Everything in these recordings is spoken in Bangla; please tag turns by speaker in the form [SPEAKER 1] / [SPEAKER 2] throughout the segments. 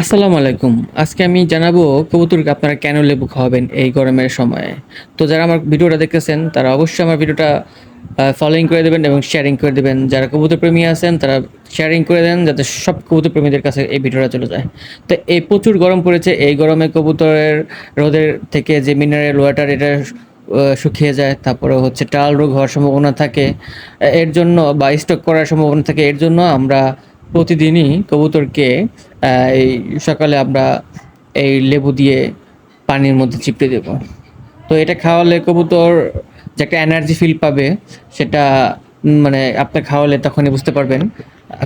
[SPEAKER 1] আসসালামু আলাইকুম। আজকে আমি জানাব কবুতরকে আপনারা কেন লেবু খাওয়াবেন এই গরমের সময়ে। তো যারা আমার ভিডিওটা দেখতেছেন, তারা অবশ্যই আমার ভিডিওটা ফলোইং করে দেবেন এবং শেয়ারিং করে দেবেন। যারা কবুতর প্রেমী আছেন, তারা শেয়ারিং করে দেন যাতে সব কবুতর প্রেমীদের কাছে এই ভিডিওটা চলে যায়। তো এই প্রচুর গরম পড়েছে, এই গরমে কবুতরের রোদের থেকে যে মিনারেল ওয়াটার এটা শুকিয়ে যায়। তারপরে হচ্ছে টাল রোগ হওয়ার সম্ভাবনা থাকে। এর জন্য বা স্টক করার সম্ভাবনা থাকে। এর জন্য আমরা প্রতিদিনই কবুতরকে এই সকালে আমরা এই লেবু দিয়ে পানির মধ্যে চিপড়ে দেব। তো এটা খাওয়ালে কবুতর যে একটা এনার্জি ফিল পাবে, সেটা মানে আপনি খাওয়ালে তখনই বুঝতে পারবেন।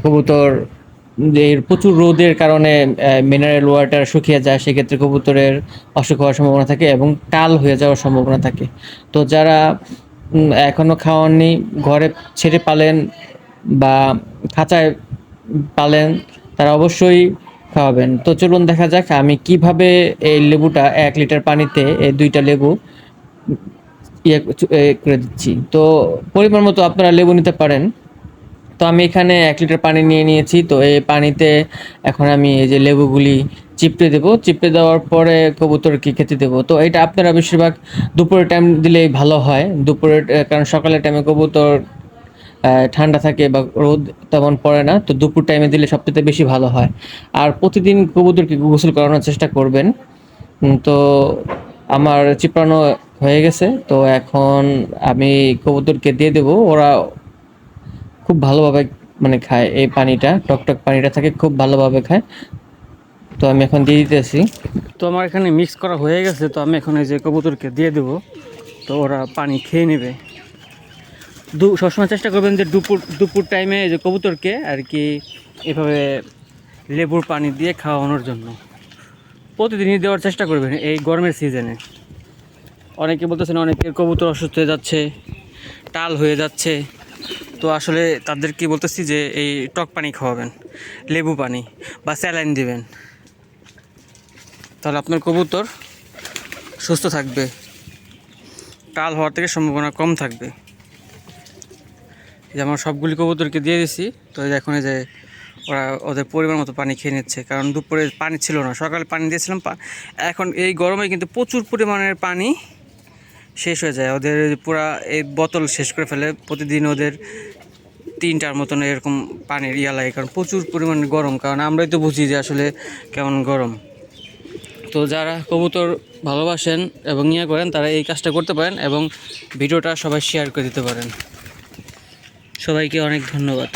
[SPEAKER 1] কবুতর এর প্রচুর রোদের কারণে মিনারেল ওয়াটার শুকিয়ে যায়, সেক্ষেত্রে কবুতরের অসুখ হওয়ার সম্ভাবনা থাকে এবং টাল হয়ে যাওয়ার সম্ভাবনা থাকে। তো যারা এখনও এখনও খাওয়াননি, ঘরে ছেড়ে পালেন বা খাঁচায় পালেন, তারা অবশ্যই খাওয়াবেন। তো চলুন দেখা যাক আমি কীভাবে এই লেবুটা এক লিটার পানিতে, এই দুইটা লেবু ইয়ে করে দিচ্ছি। তো পরিমাণ মতো আপনারা লেবু নিতে পারেন। তো আমি এখানে এক লিটার পানি নিয়ে নিয়েছি। তো এই পানিতে এখন আমি এই যে লেবুগুলি চিপড়ে দেবো। চিপড়ে দেওয়ার পরে কবুতরকে খেতে দেবো? তো এটা আপনারা বেশিরভাগ দুপুরের টাইম দিলেই ভালো হয়। দুপুরের কারণ সকালের টাইমে কবুতর ঠান্ডা থাকে বা রোদ তেমন পড়ে না, তো দুপুর টাইমে দিলে সবথেকে বেশি ভালো হয়। আর প্রতিদিন কবুতরকে গোসল করানোর চেষ্টা করবেন। তো আমার চিপড়ানো হয়ে গেছে, তো এখন আমি কবুতরকে দিয়ে দেবো। ওরা খুব ভালোভাবে মানে খায় এই পানিটা, টকটক পানিটা থাকে, খুব ভালোভাবে খায়। তো আমি এখন দিয়ে দিতেছি।
[SPEAKER 2] তো আমার এখানে মিক্স করা হয়ে গেছে, তো আমি এখন এই যে কবুতরকে দিয়ে দেবো, তো ওরা পানি খেয়ে নেবে। দু সবসময় চেষ্টা করবেন যে দুপুর দুপুর টাইমে যে কবুতরকে আর কি এভাবে লেবুর পানি দিয়ে খাওয়ানোর জন্য। প্রতিদিনই দেওয়ার চেষ্টা করবেন এই গরমের সিজনে অনেকে বলতেছেন অনেকের কবুতর অসুস্থ হয়ে যাচ্ছে, টাল হয়ে যাচ্ছে। তো আসলে তাদেরকে বলতেছি যে এই টক পানি খাওয়াবেন, লেবু পানি বা স্যালাইন দিবেন। তাহলে আপনার কবুতর সুস্থ থাকবে, টাল হওয়ার থেকে সম্ভাবনা কম থাকবে। যে আমার সবগুলি কবুতরকে দিয়ে দিছি। তো এখন এই যে ওরা ওদের পরিমাণ মতো পানি খেয়ে নিচ্ছে, কারণ দুপুরে পানি ছিল না, সকালে পানি দিয়েছিলাম এখন এই গরমে কিন্তু প্রচুর পরিমাণের পানি শেষ হয়ে যায়। ওদের পুরা এই বোতল শেষ করে ফেলে, প্রতিদিন ওদের তিনটার মতন এরকম পানির ইয়া লাগে, কারণ প্রচুর পরিমাণে গরম। কারণ আমরাই তো বুঝি যে আসলে কেমন গরম। তো যারা কবুতর ভালোবাসেন এবং ইয়ে করেন, তারা এই কাজটা করতে পারেন এবং ভিডিওটা সবাই শেয়ার করে দিতে পারেন। সবাইকে অনেক ধন্যবাদ।